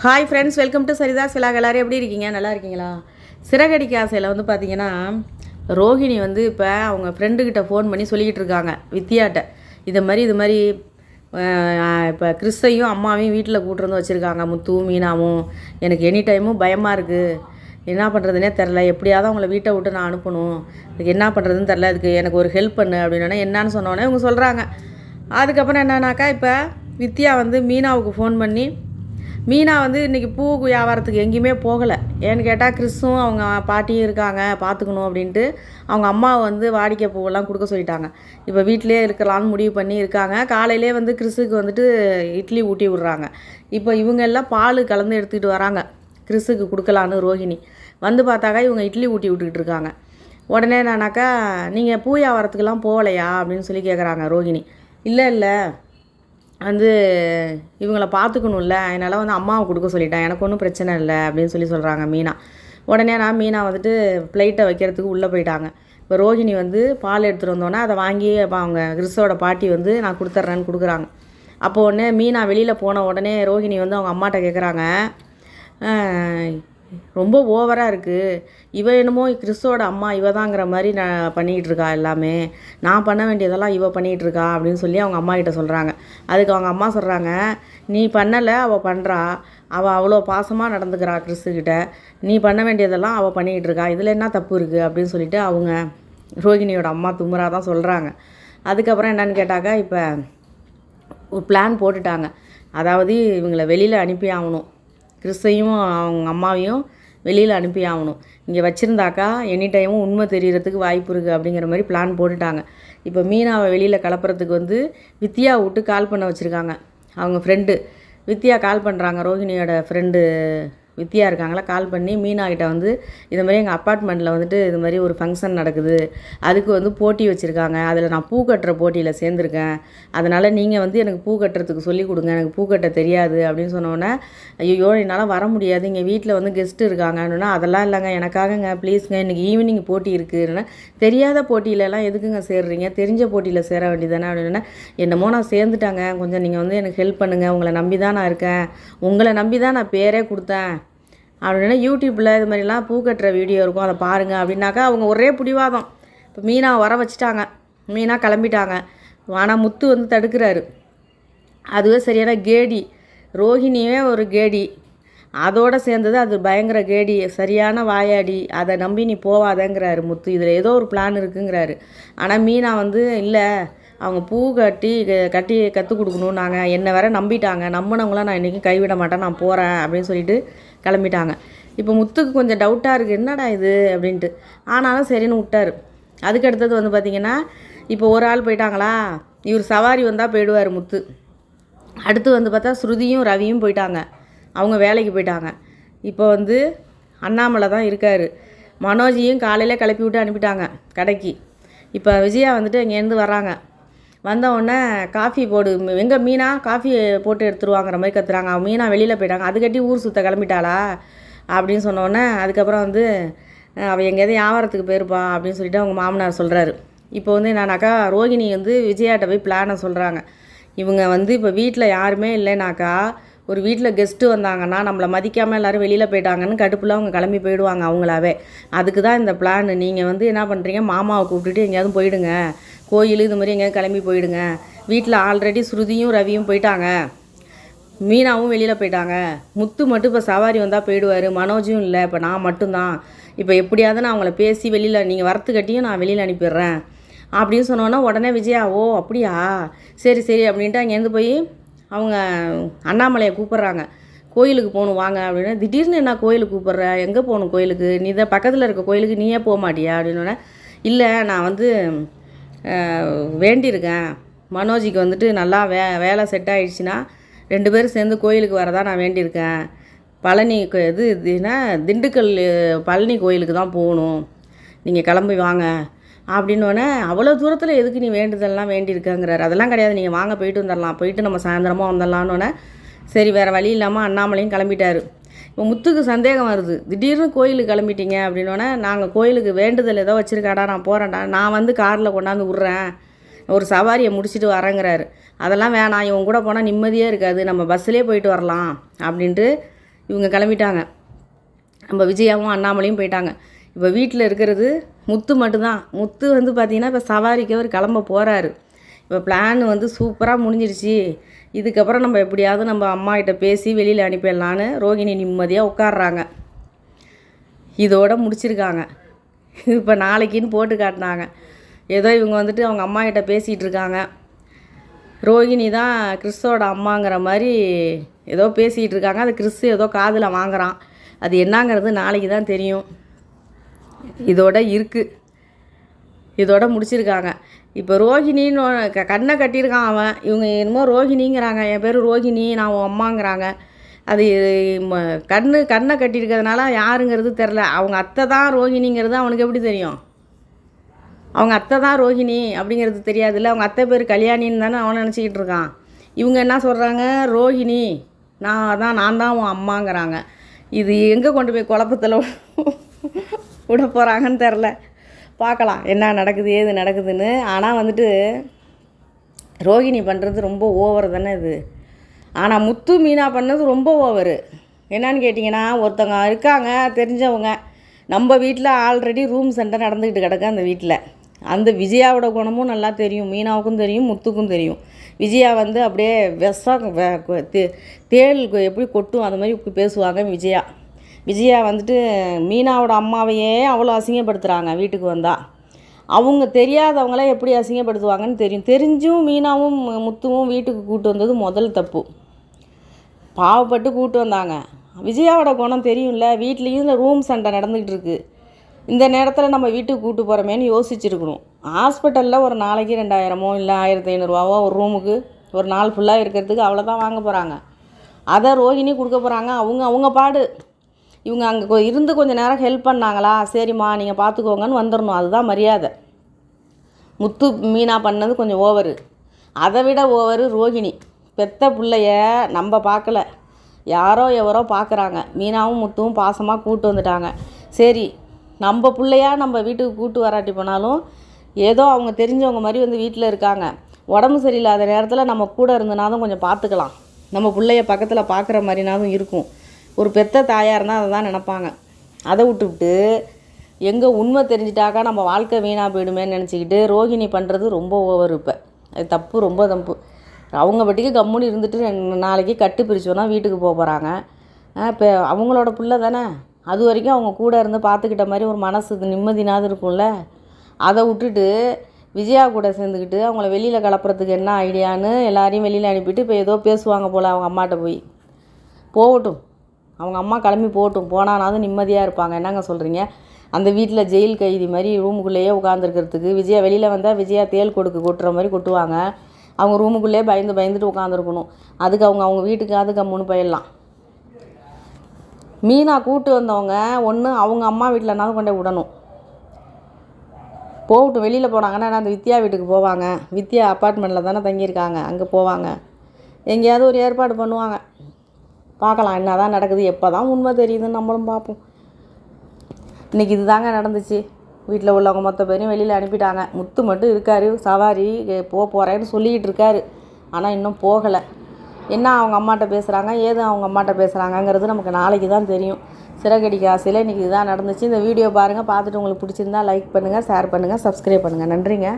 Hi friends welcome to Saritha சிலாக் எல்லாரும் எப்படி இருக்கீங்க? நல்லா இருக்கீங்களா? சிறகடிக்க ஆசையில் வந்து பார்த்தீங்கன்னா ரோஹிணி வந்து இப்போ அவங்க ஃப்ரெண்டுக்கிட்ட ஃபோன் பண்ணி சொல்லிக்கிட்டு இருக்காங்க வித்யாட்ட. இது மாதிரி இது மாதிரி இப்போ கிறிஸ்தையும் அம்மாவையும் வீட்டில் கூட்டிருந்து வச்சுருக்காங்க முத்துவும் மீனாவும். எனக்கு எனி டைமும் பயமாக இருக்குது என்ன பண்ணுறதுனே தெரில எப்படியாவது அவங்கள வீட்டை விட்டு நான் அனுப்பணும். அதுக்கு என்ன பண்ணுறதுன்னு தெரில அதுக்கு எனக்கு ஒரு ஹெல்ப் பண்ணு அப்படின்னா என்னன்னு சொன்னோன்னே இவங்க சொல்கிறாங்க அதுக்கப்புறம் என்னன்னாக்கா இப்போ வித்யா வந்து மீனாவுக்கு ஃபோன் பண்ணி மீனா வந்து இன்றைக்கி பூ வியாபாரத்துக்கு எங்கேயுமே போகலை. ஏன்னு கேட்டால் கிறிஸும் அவங்க பாட்டியும் இருக்காங்க பார்த்துக்கணும் அப்படின்ட்டு அவங்க அம்மாவை வந்து வாடிக்கை பூவெல்லாம் கொடுக்க சொல்லிட்டாங்க. இப்போ வீட்டிலே இருக்கலாம்னு முடிவு பண்ணி இருக்காங்க. காலையிலே வந்து கிறிஸுக்கு வந்துட்டு இட்லி ஊட்டி விட்றாங்க. இப்போ இவங்க எல்லாம் பால் கலந்து எடுத்துக்கிட்டு வராங்க. கிறிஸுக்கு கொடுக்கலான்னு ரோஹிணி. வந்து பார்த்தாக்கா இவங்க இட்லி ஊட்டி விட்டுக்கிட்டு இருக்காங்க. உடனே என்னன்னாக்கா நீங்கள் பூ வியாபாரத்துக்கெல்லாம் போகலையா? அப்படின்னு சொல்லி கேட்குறாங்க ரோஹிணி. இல்லை இல்லை. வந்து இவங்கள பார்த்துக்கணும்ல அதனால் வந்து அம்மாவை கொடுக்க சொல்லிட்டேன். எனக்கு ஒன்றும் பிரச்சனை இல்லை அப்படின்னு சொல்லி சொல்கிறாங்க மீனா. உடனே நான் மீனா வந்துட்டு பிளேட்டை வைக்கிறதுக்கு உள்ளே போயிட்டாங்க. இப்போ ரோஹிணி வந்து பால் எடுத்துகிட்டு வந்தோன்னே அதை வாங்கி அப்போ அவங்க கிறிஸ்தோட பாட்டி வந்து நான் கொடுத்துட்றேன்னு கொடுக்குறாங்க. அப்போ உடனே மீனா வெளியில் போன உடனே ரோஹிணி வந்து அவங்க அம்மாட்ட கேட்குறாங்க ரொம்ப ஓவராக இருக்குது இவ என்னமோ கிறிஸ்தோட அம்மா இவ தாங்கிற மாதிரி நான் பண்ணிக்கிட்டு இருக்கா எல்லாமே. நான் பண்ண வேண்டியதெல்லாம் இவ பண்ணிகிட்டு இருக்கா அப்படின்னு சொல்லி அவங்க அம்மா கிட்ட சொல்கிறாங்க அதுக்கு அவங்க அம்மா சொல்கிறாங்க நீ பண்ணலை அவள் பண்ணுறா அவள் அவ்வளோ பாசமாக நடந்துக்கிறா கிறிஸ்துக்கிட்ட நீ பண்ண வேண்டியதெல்லாம் அவள் பண்ணிக்கிட்டு இருக்கா. இதில் என்ன தப்பு இருக்குது அப்படின்னு சொல்லிட்டு அவங்க ரோகிணியோட அம்மா தும்முறா தான் சொல்கிறாங்க அதுக்கப்புறம் என்னன்னு கேட்டாக்கா இப்போ ஒரு பிளான் போட்டுட்டாங்க. அதாவது இவங்களை வெளியில் அனுப்பி ஆகணும். கிறிஸ்தையும் அவங்க அம்மாவையும் வெளியில் அனுப்பி ஆகணும். இங்கே வச்சுருந்தாக்கா எனி டைமும் உண்மை தெரிகிறதுக்கு வாய்ப்பு இருக்குது அப்படிங்கிற மாதிரி பிளான் போட்டுட்டாங்க. இப்போ மீனாவை வெளியில் கலப்புறதுக்கு வந்து வித்யா விட்டு கால் பண்ண வச்சுருக்காங்க. அவங்க ஃப்ரெண்டு வித்யா கால் பண்ணுறாங்க ரோஹிணியோட ஃப்ரெண்டு வித்தியா இருக்காங்களா கால் பண்ணி மீனாக்கிட்ட வந்து இது மாதிரி எங்கள் அப்பார்ட்மெண்ட்டில் வந்துட்டு இது மாதிரி ஒரு ஃபங்க்ஷன் நடக்குது. அதுக்கு வந்து போட்டி வச்சுருக்காங்க. அதில் நான் பூ கட்டுற போட்டியில் சேர்ந்துருக்கேன். அதனால் நீங்கள் வந்து எனக்கு பூ கட்டுறதுக்கு சொல்லி கொடுங்க. எனக்கு பூ கட்ட தெரியாது அப்படின்னு சொன்னோன்னே ஐயோ என்னால் வர முடியாது. இங்கே வீட்டில் வந்து கெஸ்ட்டு இருக்காங்கன்னா அதெல்லாம் இல்லைங்க. எனக்காகங்க ப்ளீஸுங்க இன்றைக்கி ஈவினிங் போட்டி இருக்குதுன்னா தெரியாத போட்டியிலலாம் எதுக்குங்க சேர்றீங்க? தெரிஞ்ச போட்டியில் சேர வேண்டியதானே அப்படின்னா என்னமோ நான் சேர்ந்துட்டாங்க. கொஞ்சம் நீங்கள் வந்து எனக்கு ஹெல்ப் பண்ணுங்கள் உங்களை நம்பி தான் நான் இருக்கேன். உங்களை நம்பி தான் நான் பேரே கொடுத்தேன். அப்படின்னா யூடியூப்பில் இது மாதிரிலாம் பூ கட்டுற வீடியோ இருக்கும். அதை பாருங்கள் அப்படின்னாக்கா அவங்க ஒரே பிடிவாதம். இப்போ மீனா வர வச்சுட்டாங்க. மீனா கிளம்பிட்டாங்க. ஆனால் முத்து வந்து தடுக்கிறாரு. அதுவே சரியான கேடி. ரோஹிணியே ஒரு கேடி. அதோடு சேர்ந்தது அது பயங்கர கேடி. சரியான வாயாடி. அதை நம்பி நீ போவாதங்கிறாரு முத்து. இதில் ஏதோ ஒரு பிளான் இருக்குங்கிறாரு. ஆனால் மீனா வந்து இல்லை அவங்க பூ கட்டி க- கட்டி கற்றுக் கொடுக்கணும். நாங்கள் என்னை வேற நம்பிட்டாங்க. நம்பினவங்களாம் நான் இன்றைக்கி கைவிட மாட்டேன். நான் போகிறேன் அப்படின்னு சொல்லிட்டு கிளம்பிட்டாங்க. இப்போ முத்துக்கு கொஞ்சம் டவுட்டாக இருக்குது என்னடா இது? அப்படின்ட்டு. ஆனாலும் சரின்னு விட்டாரு. அதுக்கு அடுத்தது வந்து பார்த்திங்கன்னா இப்போ ஒரு ஆள் போயிட்டாங்களா? இவர் சவாரி வந்தால் போயிடுவார் முத்து. அடுத்து வந்து பார்த்தா ஸ்ருதியும் ரவியும் போயிட்டாங்க. அவங்க வேலைக்கு போயிட்டாங்க. இப்போ வந்து அண்ணாமலை தான் இருக்கார். மனோஜையும் காலையில் கிளப்பி விட்டு அனுப்பிட்டாங்க கடைக்கு. இப்போ விஜயா வந்துட்டு இங்கேருந்து வராங்க வந்தவுடனே காஃபி போடு எங்கே மீனா காஃபி போட்டு எடுத்துருவாங்கிற மாதிரி கத்துறாங்க. அவன் மீனா வெளியில் போயிட்டாங்க. அதுக்கட்டி ஊர் சுற்ற கிளம்பிட்டாளா? அப்படின்னு சொன்னோடனே அதுக்கப்புறம் வந்து அவள் எங்கேயாவது வியாபாரத்துக்கு போயிருப்பா அப்படின்னு சொல்லிட்டு அவங்க மாமனார் சொல்கிறாரு இப்போ வந்து என்னன்னாக்கா ரோகிணி வந்து விஜயாட்ட போய் பிளானை சொல்கிறாங்க இவங்க வந்து இப்போ வீட்டில் யாருமே இல்லைனாக்கா ஒரு வீட்டில் கெஸ்ட்டு வந்தாங்கன்னா நம்மளை மதிக்காமல் எல்லோரும் வெளியில் போயிட்டாங்கன்னு கடுப்பில் அவங்க கிளம்பி போயிடுவாங்க அவங்களாவே. அதுக்கு தான் இந்த பிளான் நீங்கள் வந்து என்ன பண்ணுறீங்க மாமாவை கூப்பிட்டுட்டு எங்கேயாவது போயிடுங்க. கோயில் இது மாதிரி எங்கேயும் கிளம்பி போயிடுங்க. வீட்டில் ஆல்ரெடி ஸ்ருதியும் ரவியும் போயிட்டாங்க. மீனாவும் வெளியில் போயிட்டாங்க. முத்து மட்டும் இப்போ சவாரி வந்தால் போயிடுவார். மனோஜும் இல்லை. இப்போ நான் மட்டும்தான். இப்போ எப்படியாவது நான் அவங்கள பேசி வெளியில் நீங்கள் வரத்துக்கட்டியும் நான் வெளியில் அனுப்பிடுறேன். அப்படின்னு சொன்னோன்னா உடனே விஜயா ஓ அப்படியா? சரி சரி அப்படின்ட்டு அங்கேருந்து போய் அவங்க அண்ணாமலையை கூப்பிட்றாங்க. கோயிலுக்கு போகணும் வாங்க அப்படின்னு. திடீர்னு என்ன கோயிலுக்கு கூப்பிட்ற? எங்கே போகணும் கோயிலுக்கு? நீ தான் பக்கத்தில் இருக்க கோயிலுக்கு நீயே போக மாட்டியா? அப்படின்னோடனே இல்லை நான் வந்து வேண்டியிருக்கேன். மனோஜிக்கு வந்துட்டு நல்லா வே வேலை செட் ஆகிடுச்சின்னா ரெண்டு பேரும் சேர்ந்து கோயிலுக்கு வரதான் நான் வேண்டியிருக்கேன். பழனி இது இதுனா திண்டுக்கல் பழனி கோயிலுக்கு தான் போகணும். நீங்கள் கிளம்பி வாங்க. அப்படின்னோடனே அவ்வளோ தூரத்தில் எதுக்கு நீ வேண்டுதல்லாம் வேண்டியிருக்கங்கிறாரு. அதெல்லாம் கிடையாது. நீங்கள் வாங்க போயிட்டு வந்துடலாம் போயிட்டு நம்ம சாயந்தரமாக வந்துடலான்னொன்னே சரி வேறு வழி இல்லாமல் அண்ணாமலையும் கிளம்பிட்டாரு. இப்போ முத்துக்கு சந்தேகம் வருது. திடீர்னு கோயிலுக்கு கிளம்பிட்டீங்க அப்படின்னோடனே நாங்கள் கோயிலுக்கு வேண்டுதல் ஏதோ வச்சுருக்காடா நான் போகிறேன்டா நான் வந்து காரில் கொண்டாந்து விட்றேன். ஒரு சவாரியை முடிச்சுட்டு வரேங்கிறாரு. அதெல்லாம் வேணாம். இவங்க கூட போனால் நிம்மதியே இருக்காது. நம்ம பஸ்ஸிலே போயிட்டு வரலாம். அப்படின்ட்டு இவங்க கிளம்பிட்டாங்க. நம்ம விஜயாவும் அண்ணாமலையும் போயிட்டாங்க. இப்போ வீட்டில் இருக்கிறது முத்து மட்டும்தான். முத்து வந்து பார்த்திங்கன்னா இப்போ சவாரிக்கு அவர் கிளம்ப போகிறாரு இப்போ பிளான் வந்து சூப்பராக முடிஞ்சிடுச்சு. இதுக்கப்புறம் நம்ம எப்படியாவது நம்ம அம்மாகிட்ட பேசி வெளியில் அனுப்பிடலான்னு ரோகிணி நிம்மதியாக உட்காடுறாங்க இதோட முடிச்சிருக்காங்க. இப்போ நாளைக்குன்னு போட்டு காட்டினாங்க. ஏதோ இவங்க வந்துட்டு அவங்க அம்மா கிட்ட பேசிகிட்டு இருக்காங்க. ரோகிணி தான் கிறிஸ்தோட அம்மாங்கிற மாதிரி ஏதோ பேசிகிட்டு இருக்காங்க. அது கிறிஸ் ஏதோ காதில் வாங்குகிறான் அது என்னங்கிறது நாளைக்கு தான் தெரியும். இதோட இருக்குது இதோட முடிச்சிருக்காங்க இப்போ ரோஹிணின்னு க கண்ணை கட்டியிருக்கான் அவன் இவங்க என்னமோ ரோஹிணிங்கிறாங்க என் பேர் ரோஹிணி நான் உன் அம்மாங்கிறாங்க அது கண்ணு கண்ணை கட்டியிருக்கிறதுனால யாருங்கிறது தெரில அவங்க அத்தை தான் ரோஹிணிங்கிறது அவனுக்கு எப்படி தெரியும் அவங்க அத்தை தான் ரோஹிணி அப்படிங்கிறது தெரியாதுல்ல அவங்க அத்தை பேர் கல்யாணின்னு தானே அவன் நினச்சிக்கிட்டு இருக்கான் இவங்க என்ன சொல்கிறாங்க ரோஹிணி நான் தான் நான் தான் உன் அம்மாங்கிறாங்க இது எங்கே கொண்டு போய் குழப்பத்தில் விட போகிறாங்கன்னு தெரில பார்க்கலாம். என்ன நடக்குது ஏது நடக்குதுன்னு. ஆனால் வந்துட்டு ரோகிணி பண்ணுறது ரொம்ப ஓவர் தானே இது. ஆனால் முத்து மீனா பண்ணது ரொம்ப ஓவரு என்னன்னு கேட்டிங்கன்னா ஒருத்தவங்க இருக்காங்க தெரிஞ்சவங்க. நம்ம வீட்டில் ஆல்ரெடி ரூம் சண்டை நடந்துக்கிட்டு கிடக்கு அந்த வீட்டில் அந்த விஜயாவோட குணமும் நல்லா தெரியும். மீனாவுக்கும் தெரியும் முத்துக்கும் தெரியும். விஜயா வந்து அப்படியே விஷம் வெ- தேள் எப்படி கொட்டும் அந்த மாதிரி பேசுவாங்க விஜயா. விஜயா வந்துட்டு மீனாவோட அம்மாவையே அவ்வளோ அசிங்கப்படுத்துகிறாங்க வீட்டுக்கு வந்தால் அவங்க தெரியாதவங்கள எப்படி அசிங்கப்படுத்துவாங்கன்னு தெரியும். தெரிஞ்சும் மீனாவும் முத்துவும் வீட்டுக்கு கூட்டு வந்தது முதல் தப்பு. பாவப்பட்டு கூட்டு வந்தாங்க. விஜயாவோட குணம் தெரியும்ல வீட்லேயும் இந்த ரூம் சண்டை நடந்துக்கிட்டு இருக்கு. இந்த நேரத்தில் நம்ம வீட்டுக்கு கூட்டு போகிறோமேன்னு யோசிச்சிருக்கணும். ஹாஸ்பிட்டலில் ஒரு நாளைக்கு ரெண்டாயிரமோ இல்லை ஆயிரத்தி ஐநூறுரூவாவோ ஒரு ரூமுக்கு ஒரு நாள் ஃபுல்லாக இருக்கிறதுக்கு அவ்வளோதான் வாங்க போகிறாங்க அதை ரோஹிணி கொடுக்க போகிறாங்க அவங்க அவங்க பாடு. இவங்க அங்கே இருந்து கொஞ்சம் நேரம் ஹெல்ப் பண்ணாங்களா? சரிம்மா நீங்கள் பார்த்துக்கோங்கன்னு வந்துடணும் அதுதான் மரியாதை. முத்து மீனா பண்ணது கொஞ்சம் ஓவரு அதை விட ஓவரு ரோகிணி பெத்த பிள்ளைய நம்ம பார்க்கல யாரோ எவரோ பார்க்குறாங்க மீனாவும் முத்துவும் பாசமாக கூட்டு வந்துட்டாங்க. சரி நம்ம பிள்ளையாக நம்ம வீட்டுக்கு கூட்டு வராட்டி போனாலும் ஏதோ அவங்க தெரிஞ்சவங்க மாதிரி வந்து வீட்டில் இருக்காங்க. உடம்பு சரியில்லாத நேரத்தில் நம்ம கூட இருந்தனாலும் கொஞ்சம் பார்த்துக்கலாம் நம்ம பிள்ளைய பக்கத்தில் பார்க்குற மாதிரினாலும் இருக்கும். ஒரு பெத்த தாயாக இருந்தால் அதை தான் நினப்பாங்க. அதை விட்டுவிட்டு எங்கே உண்மை தெரிஞ்சிட்டாக்கா நம்ம வாழ்க்கை வீணாக போயிடுமேன்னு நினச்சிக்கிட்டு ரோகிணி பண்ணுறது ரொம்ப ஓவர் இப்போ. அது தப்பு ரொம்ப தப்பு. அவங்க பட்டிக்கு கம்முன்னு இருந்துட்டு நாளைக்கு கட்டு பிரிச்சோன்னா வீட்டுக்கு போக போகிறாங்க இப்போ அவங்களோட பிள்ளை தானே? அது வரைக்கும் அவங்க கூட இருந்து பார்த்துக்கிட்ட மாதிரி ஒரு மனசு நிம்மதினாவது இருக்கும்ல? அதை விட்டுட்டு விஜயா கூட சேர்ந்துக்கிட்டு அவங்கள வெளியில் கலப்புறதுக்கு என்ன ஐடியான்னு எல்லாரையும் வெளியில் அனுப்பிட்டு இப்போ ஏதோ பேசுவாங்க போல் அவங்க அம்மாட்ட போய். போகட்டும். அவங்க அம்மா கிளம்பி போட்டும் போனானாவது நிம்மதியாக இருப்பாங்க. என்னங்க சொல்கிறீங்க அந்த வீட்டில் ஜெயில் கைதி மாதிரி ரூமுக்குள்ளேயே உட்காந்துருக்கிறதுக்கு விஜயா வெளியில் வந்தால் விஜயா தேல் கொடுக்கு கொட்டுற மாதிரி கொட்டுவாங்க. அவங்க ரூமுக்குள்ளேயே பயந்து பயந்துட்டு உட்காந்துருக்கணும் அதுக்கு அவங்க அவங்க வீட்டுக்கு கம்முன்னு போயிடலாம். மீனா கூட்டு வந்தவங்க ஒன்று அவங்க அம்மா வீட்டிலனாலும் கொண்டு விடணும். போகட்டும். வெளியில் போனாங்கன்னா அந்த வித்யா வீட்டுக்கு போவாங்க. வித்யா அப்பார்ட்மெண்ட்டில் தானே தங்கியிருக்காங்க. அங்கே போவாங்க. எங்கேயாவது ஒரு ஏற்பாடு பண்ணுவாங்க. பார்க்கலாம் என்ன தான் நடக்குது எப்போ தான் உண்மை தெரியுதுன்னு நம்மளும் பார்ப்போம். இன்றைக்கி இதுதாங்க நடந்துச்சு. வீட்டில் உள்ளவங்க மொத்த பேரையும் வெளியில் அனுப்பிட்டாங்க. முத்து மட்டும் இருக்கார் சவாரி போக போகிறேன்னு சொல்லிக்கிட்டு இருக்காரு. ஆனால் இன்னும் போகலை. என்ன அவங்க அம்மாட்ட பேசுகிறாங்க ஏது அவங்க அம்மாட்ட பேசுகிறாங்கங்கிறது நமக்கு நாளைக்கு தான் தெரியும். சிறகடிக்க ஆசையில் இன்றைக்கி இதுதான் நடந்துச்சு. இந்த வீடியோ பாருங்கள் பார்த்துட்டு உங்களுக்கு பிடிச்சிருந்தா லைக் பண்ணுங்கள் ஷேர் பண்ணுங்கள் சப்ஸ்கிரைப் பண்ணுங்கள் நன்றிங்க.